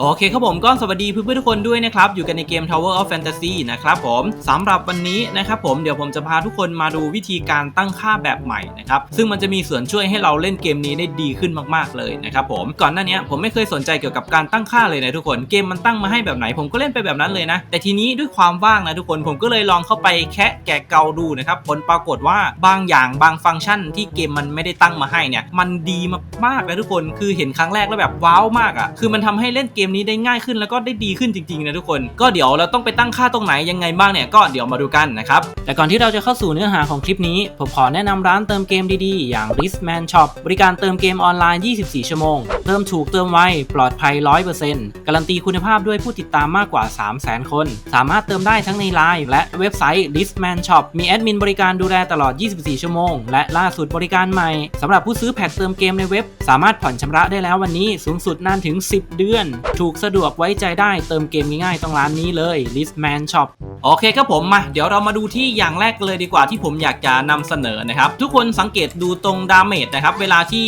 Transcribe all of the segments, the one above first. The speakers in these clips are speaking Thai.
โอเคครับผมก็สวัสดีเพื่อนๆทุกคนด้วยนะครับ อยู่กันในเกม Tower of Fantasy นะครับผมสำหรับวันนี้นะครับผมเดี๋ยวผมจะพาทุกคนมาดูวิธีการตั้งค่าแบบใหม่นะครับ ซึ่งมันจะมีส่วนช่วยให้เราเล่นเกมนี้ได้ดีขึ้นมากๆเลยนะครับผมก่อนหน้านี้ผมไม่เคยสนใจเกี่ยวกับการตั้งค่าเลยนะทุกคนเกมมันตั้งมาให้แบบไหน ผมก็เล่นไปแบบนั้นเลยนะ แต่ทีนี้ด้วยความว่างนะทุกคนผมก็เลยลองเข้าไปแคะแกะเกาดูนะครับผลปรากฏว่าบางอย่างบางฟังก์ชันที่เกมมันไม่ได้ตั้งมาให้เนี่ยมันดีมากๆนะทุกคนคือเห็นครั้งแรกแล้วแบบว้าวมากอะคือมันทำให้เล่นเกมนี้ได้ง่ายขึ้นแล้วก็ได้ดีขึ้นจริงๆนะทุกคน ก็เดี๋ยวเราต้องไปตั้งค่าตรงไหนยังไงบ้างเนี่ยก็เดี๋ยวมาดูกันนะครับแต่ก่อนที่เราจะเข้าสู่เนื้อหาของคลิปนี้ผมขอแนะนำร้านเติมเกมดีๆ อย่าง r i s m a n Shop บริการเติมเกมออนไลน์ 24 ชั่วโมง เติมถูกเติมไวปลอดภัย 100%การันตีคุณภาพด้วยผู้ติดตามมากกว่า 300,000 คน สามารถเติมได้ทั้งในไลน์และเว็บไซต์ r i s m a n Shop มีแอดมินบริการดูแลตลอด 24 ชั่วโมง และล่าสุดบริการใหม่สำหรับผู้ซื้อแพ็คเติมเกมในเว็บ สามารถผ่อนชำระได้แล้ววันนี้สูงสุดนานถึง 10 เดือนถูกสะดวกไว้ใจได้เติมเกมง่ายๆต้องร้านนี้เลย Listman Shop โอเคครับผมมา เดี๋ยวเรามาดูที่อย่างแรกเลยดีกว่าที่ผมอยากจะนำเสนอนะครับ ทุกคนสังเกตดูตรงดาเมจนะครับ เวลาที่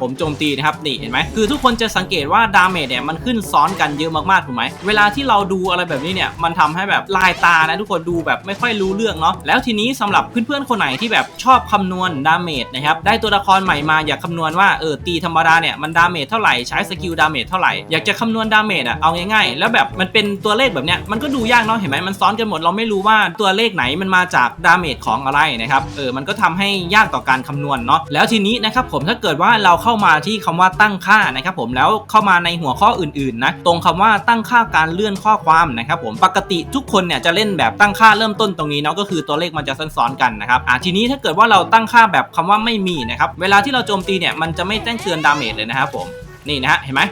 ผมโจมตีนะครับนี่เห็นไหมคือทุกคนจะสังเกตว่าดาเมจเนี่ยมันขึ้นซ้อนกันเยอะมากๆถูกไหมเวลาที่เราดูอะไรแบบนี้เนี่ยมันทำให้แบบลายตานะทุกคนดูแบบไม่ค่อยรู้เรื่องเนาะแล้วทีนี้สำหรับเพื่อนๆคนไหนที่แบบชอบคำนวณดาเมจนะครับได้ตัวละครใหม่มาอยากคำนวณว่าเออตีธรรมดาเนี่ยมันดาเมจเท่าไหร่ใช้สกิลดาเมจเท่าไหร่อยากจะคำนวณดาเมจอะเอาง่ายๆ แล้วแบบมันเป็นตัวเลขแบบเนี้ยมันก็ดูยากเนาะเห็นไหมมันซ้อนกันหมดเราไม่รู้ว่าตัวเลขไหนมันมาจากดาเมจของอะไรนะครับเออมันก็ทำให้ยากต่อการคำนวณเนาะแล้วทีนี้นะครับผมถ้าเกิดว่าเราเข้ามาที่คำว่าตั้งค่านะครับผมแล้วเข้ามาในหัวข้ออื่นๆนะตรงคำว่าตั้งค่าการเลื่อนข้อความนะครับผมปกติทุกคนเนี่ยจะเล่นแบบตั้งค่าเริ่มต้นตรงนี้เนาะก็คือตัวเลขมันจะซ้อนๆกันนะครับอ่าทีนี้ถ้าเกิดว่าเราตั้งค่าแบบคำว่าไม่มีนะครับเวลาที่เราโจมตีเนี่ยมันจะไม่แจ้งเตือนดาเมจเลยนะครับผมนี่นะฮะเห็นไหม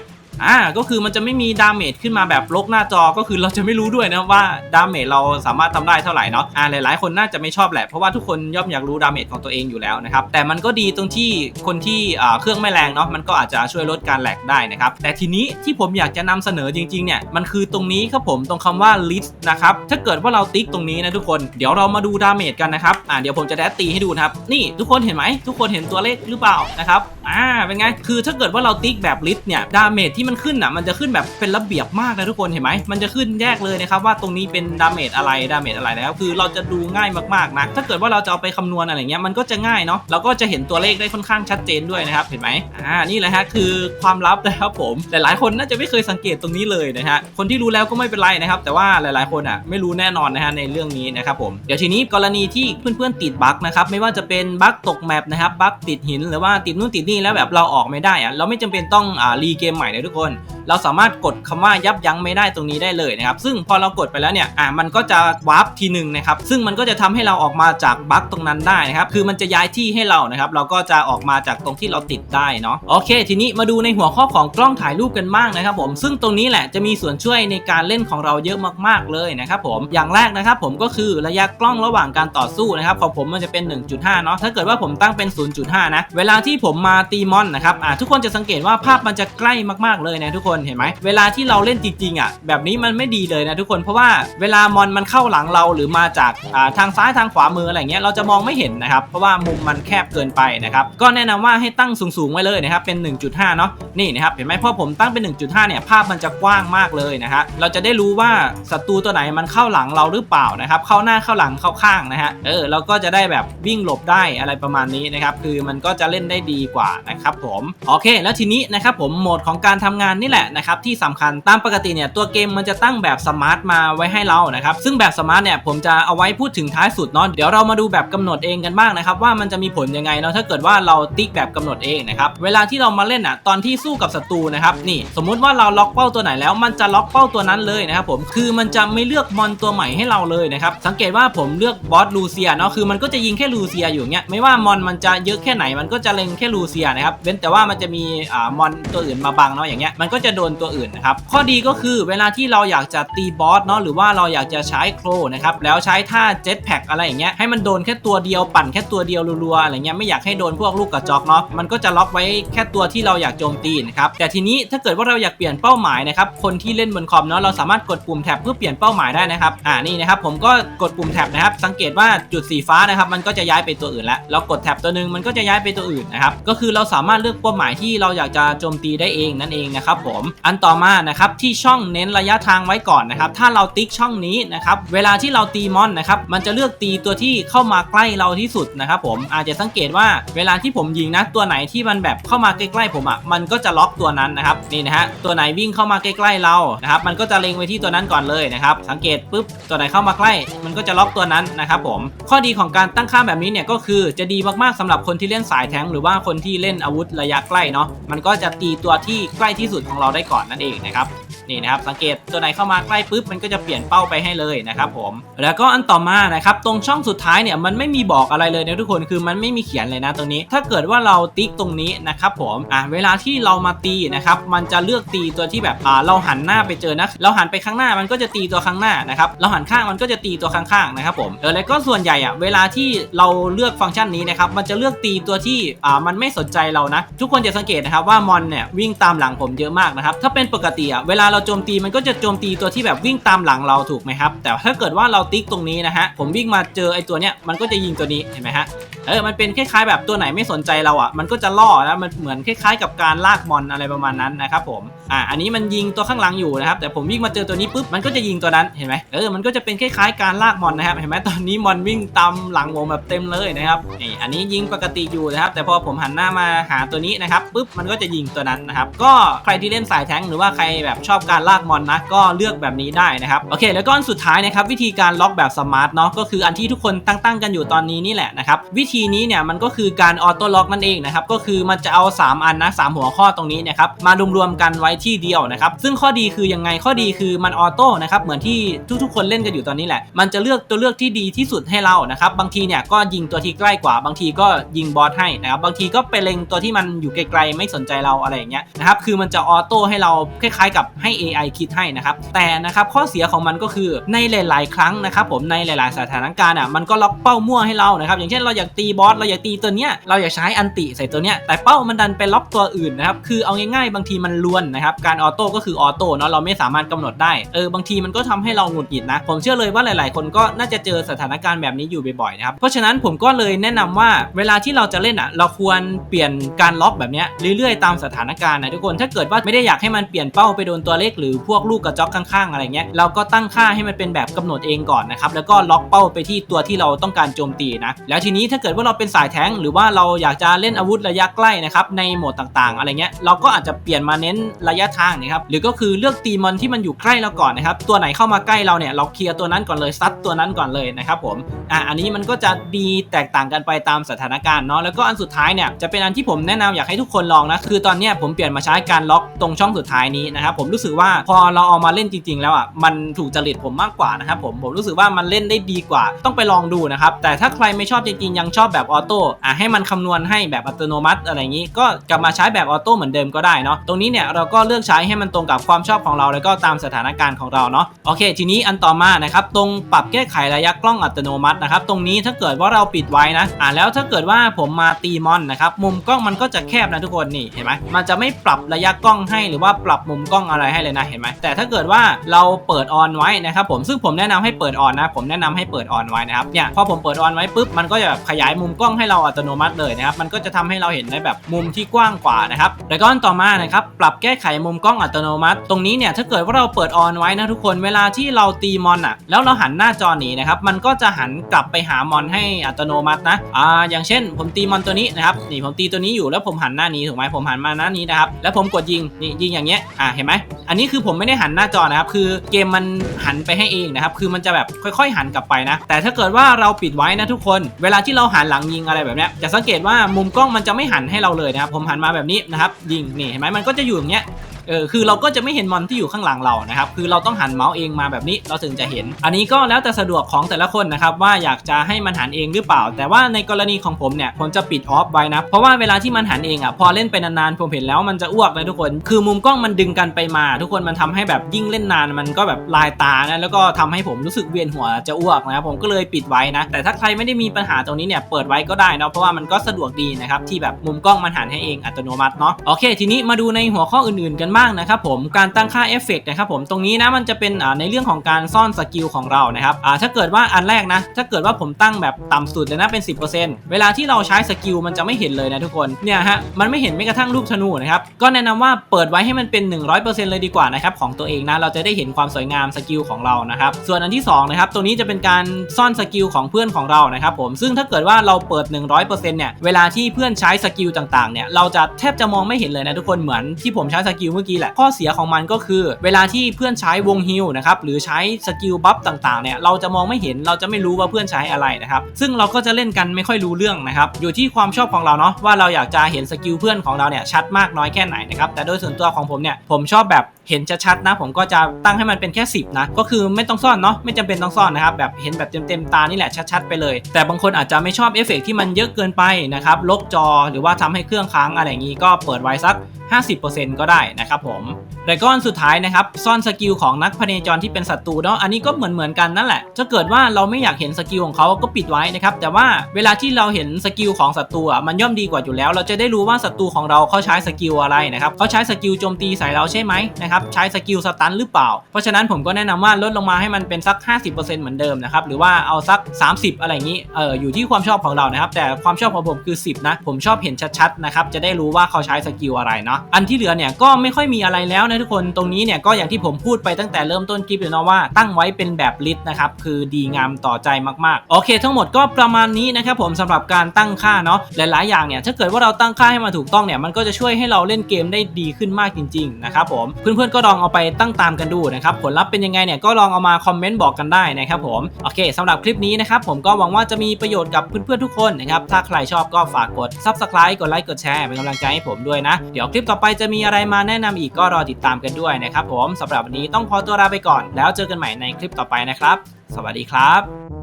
อ่าก็คือมันจะไม่มีดาเมจขึ้นมาแบบลกหน้าจอก็คือเราจะไม่รู้ด้วยนะว่าดาเมจเราสามารถทำได้เท่าไหร่เนาะอ่าหลายๆ คนน่าจะไม่ชอบแหละเพราะว่าทุกคนย่อมอยากรู้ดาเมจของตัวเองอยู่แล้วนะครับแต่มันก็ดีตรงที่คนที่อ่าเครื่องไม่แรงเนาะมันก็อาจจะช่วยลดการแหลกได้นะครับแต่ทีนี้ที่ผมอยากจะนำเสนอจริงๆเนี่ยมันคือตรงนี้ครับผมตรงคำว่า list นะครับถ้าเกิดว่าเราติ๊กตรงนี้นะทุกคนเดี๋ยวเรามาดูดาเมจกันนะครับอ่าเดี๋ยวผมจะแดดตีให้ดูนะครับนี่ทุกคนเห็นไหมทุกคนเห็นตัวเลขหรือเปล่านะครับอ่าเป็นไงคือถ้าเกิดว่าเราติ๊กแบบ list เนี่ยดาเมจที่มันขึ้นอะมันจะขึ้นแบบเป็นระเบียบมากนะทุกคนเห็นไหมมันจะขึ้นแยกเลยนะครับว่าตรงนี้เป็นดาเมจอะไรดาเมจอะไรนะครับคือเราจะดูง่ายมากๆนะถ้าเกิดว่าเราจะเอาไปคำนวณอะไรเงี้ยมันก็จะง่ายเนาะเราก็จะเห็นตัวเลขได้ค่อนข้างชัดเจนด้วยนะครับเห็นไหมอ่านี่แหละฮะคือความลับนะครับผมหลายๆ คนน่าจะไม่เคยสังเกตตรงนี้เลยนะฮะคนที่รู้แล้วก็ไม่เป็นไรนะครับ แต่ว่าหลายๆ คนอะไม่รู้แน่นอนนะฮะในเรื่องนี้นะครับผมเดี๋ยวทีนี้กรณีที่เพื่อนๆติดบั๊กนะครับไม่ว่าจะเป็นบั๊กตกแมปนะครับบั๊กติดหินหรือว่าติดนู่นติดนี่แล้วแบบเราออกไม่ได้อะเราไม่จำเป็นต้องอ่ารีเกมใหม่นะทุกคนคน เราสามารถกดคำว่ายับยั้งไม่ได้ตรงนี้ได้เลยนะครับซึ่งพอเรากดไปแล้วเนี่ยอ่ามันก็จะวาร์ปทีหนึ่งนะครับซึ่งมันก็จะทำให้เราออกมาจากบั๊กตรงนั้นได้นะครับคือมันจะย้ายที่ให้เรานะครับเราก็จะออกมาจากตรงที่เราติดได้เนาะโอเค ทีนี้มาดูในหัวข้อของกล้องถ่ายรูปกันบ้างนะครับผมซึ่งตรงนี้แหละจะมีส่วนช่วยในการเล่นของเราเยอะมากๆเลยนะครับผมอย่างแรกนะครับผมก็คือระยะกล้องระหว่างการต่อสู้นะครับของผมมันจะเป็น 1.5 เนาะถ้าเกิดว่าผมตั้งเป็น 0.5 นะ เวลาที่ผมมาตีมอนนะครับอ่าทุกคนจะสังเกตว่าภาพมันจะใกล้มากๆเลยนะทุกคนเห็นไหมเวลาที่เราเล่นจริงๆอะแบบนี้มันไม่ดีเลยนะทุกคนเพราะว่าเวลามอนมันเข้าหลังเราหรือมาจากาทางซ้ายทางขวามืออะไรเงี้ยเราจะมองไม่เห็นนะครับเพราะว่ามุมมันแคบเกินไปนะครับก็แนะนำว่าให้ตั้งสูงๆไว้เลยนะครับเป็น 1.5 เนาะนี่นะครับเห็นไหมพอผมตั้งเป็น 1.5 เนี่ยภาพมันจะกว้างมากเลยนะฮะเราจะได้รู้ว่าศัตรูตัวไหนมันเข้าหลังเราหรือเปล่านะครับเข้าหน้าเข้าหลังเข้าข้างนะฮะเออเราก็จะได้แบบวิ่งหลบได้อะไรประมาณนี้นะครับคือมันก็จะเล่นได้ดีกว่านะครับผมโอเค แล้วทีนี้นะครับผมโหมดของการทำงานนี่แหละนะครับที่สำคัญตามปกติเนี่ยตัวเกมมันจะตั้งแบบสมาร์ทมาไว้ให้เรานะครับซึ่งแบบสมาร์ทเนี่ยผมจะเอาไว้พูดถึงท้ายสุดเนาะเดี๋ยวเรามาดูแบบกำหนดเองกันบ้างนะครับว่ามันจะมีผลยังไงเนาะถ้าเกิดว่าเราติ๊กแบบกำหนดเองนะครับเวลาที่เรามาเล่นอะตอนที่สู้กับศัตรูนะครับนี่สมมุติว่าเราล็อกเป้าตัวไหนแล้ว มันจะล็อกเป้าตัวนั้นเลยนะครับผมคือมันจะไม่เลือกมอนตัวใหม่ให้เราเลยนะครับสังเกตว่าผมเลือกบอสลูเซียเนาะคือมันก็จะยิงแค่ลูเซียอยู่เงี้ยไม่ว่ามอนมันจะเยอะแค่ไหนมันก็จะเล็งแค่ลูเซียนะครับเว้นแต่ว่ามันจะมีอ่ามอนตัวอื่นมาบังเนาะอย่างเงี้ยมันก็จะโดนตัวอื่นนะครับข้อดีก็คือเวลาที่เราอยากจะตีบอสเนาะหรือว่าเราอยากจะใช้โครนะครับแล้วใช้ท่าเจ็ตแพ็กอะไรอย่างเงี้ยให้มันโดนแค่ตัวเดียวปั่นแค่ตัวเดียวรัวๆอะไรเงี้ยไม่อยากให้โดนพวกลูกกระจอกเนาะมันก็จะล็อกไว้แค่ตัวที่เราอยากโจมตีนะครับแต่ทีนี้ถ้าเกิดว่าเราอยากเปลี่ยนเป้าหมายนะครับคนที่เล่นบนคอมเนาะเราสามารถกดปุ่มแท็บเพื่อเปลี่ยนเป้าหมายได้นะครับอ่านี่นะครับผมก็กดปุ่มแท็บนะครับสังเกตว่าจุดสีฟ้านะครับมันก็จะย้ายไปตัวอื่นแล้วเรากดแท็บตัวหนึ่งมันก็จะย้ายไปตัวอื่นนะครับก็คือเราสามารถเลือกเป้าหมายที่เราอยากจะโจมตีได้เองนั่นเองนะครับผมอันต่อมานะครับที่ช่องเน้นระยะทางไว้ก่อนนะครับถ้าเราติ๊กช่องนี้นะครับเวลาที่เราตีมอนนะครับมันจะเลือกตีตัวที่เข้ามาใกล้เราที่สุดนะครับผมอาจจะสังเกตว่าเวลาที่ผมยิงนะตัวไหนที่มันแบบเข้ามาใกล้ๆผมอะมันก็จะล็อกตัวนั้นนะครับนี่นะฮะตัวไหนวิ่งเข้ามาใกล้ๆเรานะครับมันก็จะเล็งไปที่ตัวนั้นก่อนเลยนะครับสังเกตปุ๊บตัวไหนเข้ามาใกล้ มันก็จะล็อกตัวนั้นนะครับผมข้อดีของการตั้งค่าแบบนี้เนี่ยก็คือจะดีมากๆสำหรับคนที่เล่นสายแทงหรือว่าคนที่เล่นอาวุธระยะใกล้เนาะมันก็จะตีตัวที่ใกล้ที่สุดของเราได้ก่อนนั่นเองนะครับ นี่นะครับสังเกตตัวไหนเข้ามาใกล้ปุ๊บมันก็จะเปลี่ยนเป้าไปให้เลยนะครับผมแล้วก็อันต่อมานะครับตรงช่องสุดท้ายเนี่ยมันไม่มีบอกอะไรเลยนะทุกคนคือมันไม่มีเขียนเลยนะตรงนี้ ถ้าเกิดว่าเราติ๊กตรงนี้นะครับผมอะเวลาที่เรามาตีนะครับมันจะเลือกตีตัวที่แบบอ่าเราหันหน้าไปเจอนะเราหันไปข้างหน้ามันก็จะตีตัวข้างหน้านะครับเราหันข้างมันก็จะตีตัวข้างๆนะครับผมเออแล้วก็ส่วนใหญ่อะเวลาที่เราเลือกฟังก์ชันนี้นะครับมันจะเลือกตีตัวที่อ่ามันไม่สนใจเรานะ ทุกคนจะสังเกตนะครับว่ามอนเนี่ยวิ่งตามหลังผมเยอะมากนะครับถ้าเป็นปกติอะเวลาเราโจมตีมันก็จะโจมตีตัวที่แบบวิ่งตามหลังเราถูกไหมครับ แต่ถ้าเกิดว่าเราติ๊กตรงนี้นะฮะผมวิ่งมาเจอไอ้ตัวเนี้ยมันก็จะยิงตัวนี้เห็นไหมฮะเออมันเป็นคล้ายๆแบบตัวไหนไม่สนใจเราอะมันก็จะล่อนะมันเหมือนคล้ายๆ กับการลากมอนอะไรประมาณนั้นนะครับผมอ่าอันนี้มันยิงตัวข้างหลังอยู่นะครับแต่ผมวิ่งมาเจอตัวนี้ปุ๊บมันก็จะยิงตัวนั้นเห็นไหมเออมันก็จะเป็นคล้ายๆการลากมอนนะครับเห็นไหมตอนนี้มอนวิ่งตามหลังผมแบบเต็มเลยนะครับนี่อันนี้ยิงปกติอยู่นะครับ แต่พอผมหันหน้ามาหาตัวนี้นะครับปุ๊บมันก็จะยิงตัวนั้นนะครับก็ใครที่เล่นสายแทงหรือว่าใครแบบชอบการลากมอนนะก็เลือกแบบนี้ได้นะครับโอเค แล้วก็อันสุดท้ายนะครับวิธีการล็อกแบบสมาร์ทเนาะก็คืออันที่ทุกคนตั้งตั้งๆกันอยู่ตอนนี้นี่แหละนะครับวิธีนี้เนี่ยมันก็คือการออโต้ล็อกนั่นเองนะครับก็คือมันจะเอา 3 อันนะสามหัวข้อตรงนี้นะครับมารวมๆกันไว้ที่เดียวนะครับซึ่งข้อดีคือยังไงข้อดีคือมันออโต้นะครับเหมือนที่ทุกๆ คนเล่นกันอยู่ตอนนี้แหละ มันจะเลือกตัวเลือกที่ดีที่สุดให้เรานะครับบางทีเนี่ยก็ยิงตัวที่ใกล้กว่า บางทีก็ยิงบอสให้นะครับบางทีก็ไปเล็งตัวที่มันอยู่ไกลๆไม่สนใจเราอะไรอย่างเงี้ยนะครับคือมันจะออโต้ให้เราคล้ายๆกับให้ AI คิดให้นะครับ แต่นะครับข้อเสียของมันก็คือในหลาย ๆ ครั้งนะครับผมในหลาย ๆ สถานการณ์อะมันก็ล็อกเป้ามั่วให้เรานะครับอย่างเช่นเราอยากตีบอสเราอยากตีตัวเนี้ยเราอยากใช้อันติใส่ตัวเนี้ยแต่เป้ามันดันไปล็อกตัวอื่นนะครับคือเอาง่าย ๆ บางทีมันลวนนะครับการออโต้ก็คือออโต้เนาะเราไม่สามารถกำหนดได้เออบางทีมันก็ทำให้เราหงุดหงิดนะผมเชื่อเลยว่าหลาย ๆ คนก็น่าจะเจอสถานการณ์แบบนี้อยู่บ่อย ๆ นะครับเพราะฉะนั้นผมก็เลยแนะนำว่าเวลาที่เราจะเล่นอะเราควรเปลี่ยนการล็อกแบบเนี้ยเรื่อย ๆ ตามสถานการณ์นะทุกคนถ้าเกิดว่าไม่ได้อยากให้มันเปลี่ยนเป้าไปโดนตัวเลขหรือพวกลูกกระจอกข้างๆ อะไรเงี้ยเราก็ตั้งค่าให้มันเป็นแบบกำหนดเองก่อนนะครับแล้วก็ล็อกเป้าไปที่ตัวที่เราต้องการโจมตีนะแล้วทีนี้ถ้าเกิดว่าเราเป็นสายแทงหรือว่าเราอยากจะเล่นอาวุธระยะใกล้นะครับในโหมดต่างๆ อะไรเงี้ยเราก็อาจจะเปลี่ยนมาเน้นระยะทางนะครับหรือก็คือเลือกตีมอนที่มันอยู่ใกล้เราก่อนนะครับตัวไหนเข้ามาใกล้เราเนี่ยเราเคลียร์ตัวนั้นก่อนเลยซัดตัวนั้นก่อนเลยนะครับผมอะอันนี้มันก็จะดีแตกต่างกันไปตามสถานการณ์เนาะแล้วก็อันสุดท้ายเนี่ยจะเป็นอันที่ผมแนะนำอยากให้ทุกคนลองนะคือตอนเนี้ยผมเปลี่ยนมาใช้การล็อกตรงช่องสุดท้ายนี้นะครับผมรู้สึกว่าพอเราเอามาเล่นจริง ๆ แล้วอะมันถูกจริตผมมากกว่านะครับผมผมรู้สึกว่ามันเล่นได้ดีกว่า ต้องไปลองดูนะครับแต่ถ้าใครไม่ชอบจริงๆยังชอบแบบออโต้อะให้มันคำนวณให้แบบอัตโนมัติอะไรอย่างนี้ ก็กลับมาใช้แบบออโต้เหมือนเดิมก็ได้เนาะตรงนี้เนี่ยเราก็เลือกใช้ให้มันตรงกับความชอบของเราแล้วก็ตามสถานการณ์ของเราเนาะโอเค ทีนี้อันต่อมานะครับตรงปรับแก้ไขระยะกล้องอัตโนมัตินะครับตรงนี้ถ้าเกิดว่าเราปิดไว้นะอ่าแล้วถ้าเกิดว่าผมมาตีมอนนะครับมุมกล้องมันก็จะแคบนะทุกคนนี่เห็นไหมมันจะไม่ปรับระยะกล้องให้หรือว่าปรับมุมกล้องอะไรให้เลยนะเห็นไหมแต่ถ้าเกิดว่าเราเปิดออนไว้นะครับผมซึ่งผมแนะนำให้เปิดออนนะ ผมแนะนำให้เปิดออนไว้นะครับเนี่ยพอผมเปิดออนไว้ปุ๊บมันก็จะแบบขยายมุมกล้องให้เราอัตโนมัติเลยนะครับมันก็จะทำให้เราเห็นในแบบมุมที่กว้างกว่านะครับแล้วก็อันต่อมานะครับปรับแก้ไขมุมกล้องอัตโนมัติ ตรงนี้เนี่ยถ้าเกิดว่าเราเปิดออนไว้นะทุกคนเวลาที่เราตีมอนอะแล้วเราหันหน้าจอหนีนะครับมันก็จะหันกลับไปหามอนให้อัตโนมัตินะอ่าอย่างเช่น ผมตีมอนตัวนี้นะครับนี่ผมตีตัวนี้อยู่แล้วผมหันหน้านี้ถูกไหมผมหันมาหน้านี้นะครับแล้วผมกดยิงนี่ยิงอย่างเงี้ยอ่าเห็นไหมอันนี้คือผมไม่ได้หันหน้าจอนะครับ คือเกมมันหันไปให้เองนะครับ คือมันจะแบบค่อย ๆ หันกลับไปนะ แต่ถ้าเกิดว่าเราปิดไว้นะทุกคน เวลาที่เราหันหลังยิงอะไรแบบเนี้ยจะสังเกตว่ามุมกล้องมันจะไม่หันให้เราเลยนะครับ ผมหันมาแบบนี้นะครับยิงนี่เห็นไหมมันก็จะอยู่อย่างเงี้ย เออคือเราก็จะไม่เห็นมอนที่อยู่ข้างหลังเรานะครับคือเราต้องหันเมาส์เองมาแบบนี้เราถึงจะเห็น อันนี้ก็แล้วแต่สะดวกของแต่ละคนนะครับว่าอยากจะให้มันหันเองหรือเปล่า แต่ว่าในกรณีของผมเนี่ยผมจะปิดออฟไว้นะเพราะว่าเวลาที่มันหันเองอะพอเล่นไปนานๆผมเห็นแล้วมันจะอ้วกนะทุกคน คือมุมกล้องมันดึงกันไปมา ทุกคนมันทำให้แบบยิ่งเล่นนานมันก็แบบลายตานะแล้วก็ทำให้ผมรู้สึกเวียนหัวจะอ้วกนะครับผมก็เลยปิดไว้นะแต่ถ้าใครไม่ได้มีปัญหาตรงนี้เนี่ยเปิดไว้ก็ได้นะเพราะว่ามันก็สะดวกดีนะครับที่แบบมุมกล้องมันหันให้เองอัตโนมัติเนาะโอเค ทีนี้มาดูในหัวข้ออื่นๆกันกันบ้างนะครับผมการตั้งค่าเอฟเฟกต์นะครับผมตรงนี้นะมันจะเป็นอ่าในเรื่องของการซ่อนสกิลของเรานะครับอ่าถ้าเกิดว่าอันแรกนะถ้าเกิดว่าผมตั้งแบบต่ำสุดเลยนะเป็น 10%เวลาที่เราใช้สกิลมันจะไม่เห็นเลยนะทุกคนเนี่ยฮะมันไม่เห็นแม้กระทั่งรูปธนูนะครับก็แนะนำว่าเปิดไว้ให้มันเป็น 100%เลยดีกว่านะครับของตัวเองนะเราจะได้เห็นความสวยงามสกิลของเรานะครับส่วนอันที่สองนะครับตัวนี้จะเป็นการซ่อนสกิลของเพื่อนของเรานะครับผมซึ่งถ้าเกิดว่าเราเปิด 100%เนี่ยเวลาที่เพื่อนใช้สกิลต่างๆเนี่ยเราจะแทบจะมองไม่เห็นเลยนะทุกคนเหมือนที่ผมใช้สกิลเมื่อกี้แหละ ข้อเสียของมันก็คือ เวลาที่เพื่อนใช้วงฮิลนะครับหรือใช้สกิลบัฟต่างๆเนี่ยเราจะมองไม่เห็นเราจะไม่รู้ว่าเพื่อนใช้อะไรนะครับซึ่งเราก็จะเล่นกันไม่ค่อยรู้เรื่องนะครับอยู่ที่ความชอบของเราเนาะว่าเราอยากจะเห็นสกิลเพื่อนของเราเนี่ยชัดมากน้อยแค่ไหนนะครับแต่โดยส่วนตัวของผมเนี่ยผมชอบแบบเห็นชัดๆนะ ผมก็จะตั้งให้มันเป็นแค่ 10 นะ ก็คือไม่ต้องซ่อนเนาะไม่จำเป็นต้องซ่อนนะครับ แบบเห็นแบบเต็มๆตานี่แหละชัดๆไปเลย แต่บางคนอาจจะไม่ชอบเอฟเฟกที่มันเยอะเกินไปนะครับลบจอหรือว่าทำให้เครื่องค้างอะไรอย่างนี้ก็เปิดไว้สัก 50%ก็ได้นะครับผมแล้วก็อันสุดท้ายนะครับซ่อนสกิลของนักพเนจรที่เป็นศัตรูเนาะอันนี้ก็เหมือนเหมือนกันนั่นแหละถ้าเกิดว่าเราไม่อยากเห็นสกิลของเขาก็ปิดไว้นะครับแต่ว่าเวลาที่เราเห็นสกิลของศัตรูอะมันย่อมดีกว่าอยู่แล้ว เราจะได้รู้ว่าศัตรูของเราเขาใช้สกิลอะไรนะครับเขาใช้สกิลโจมตีใส่เราใช่ไหมนะครับใช้สกิลสตันหรือเปล่า เพราะฉะนั้นผมก็แนะนำว่าลดลงมาให้มันเป็นสัก 50%เหมือนเดิมนะครับหรือว่าเอาสัก 30 อะไรอย่างนี้เอออยู่ที่ความชอบของเรานะครับแต่ความชอบของผมคือ 10 นะ ผมชอบเห็นชัดๆนะครับจะได้รู้ว่าเขาใช้สกิลอะไรเนาะอันที่เหลือเนี่ยก็ไม่ค่อยมีอะไรแล้วนะทุกคนตรงนี้เนี่ยก็อย่างที่ผมพูดไปตั้งแต่เริ่มต้นคลิปเลยเนาะว่าตั้งไว้เป็นแบบลิสต์นะครับคือดีงามต่อใจมากๆ โอเค ทั้งหมดก็ประมาณนี้นะครับผมสำหรับการตั้งค่าเนาะหลายๆ อย่างเนี่ยถ้าเกิดว่าเราตั้งค่าให้มาถูกต้องเนี่ยมันก็จะช่วยให้เราเล่นเกมได้ดีขึ้นมากจริงๆนะครับผมเพื่อนๆก็ลองเอาไปตั้งตามกันดูนะครับผลลัพธ์เป็นยังไงเนี่ยก็ลองเอามาคอมเมนต์บอกกันได้นะครับผมโอเคสำหรับคลิปนี้นะครับผมก็หวังว่าจะมีประโยชน์กับเพื่อนๆทุกคนนะครับถ้าใครชอบก็ฝากกด subscribe กดไลค์กดแชร์เป็นกำลังใจให้ผมด้วยนะ เดี๋ยวคลิปต่อไปจะมีอะไรมาแนะนำอีกก็รอติดตามกันด้วยนะครับผมสำหรับวันนี้ต้องขอตัวลาไปก่อน แล้วเจอกันใหม่ในคลิปต่อไปนะครับ สวัสดีครับ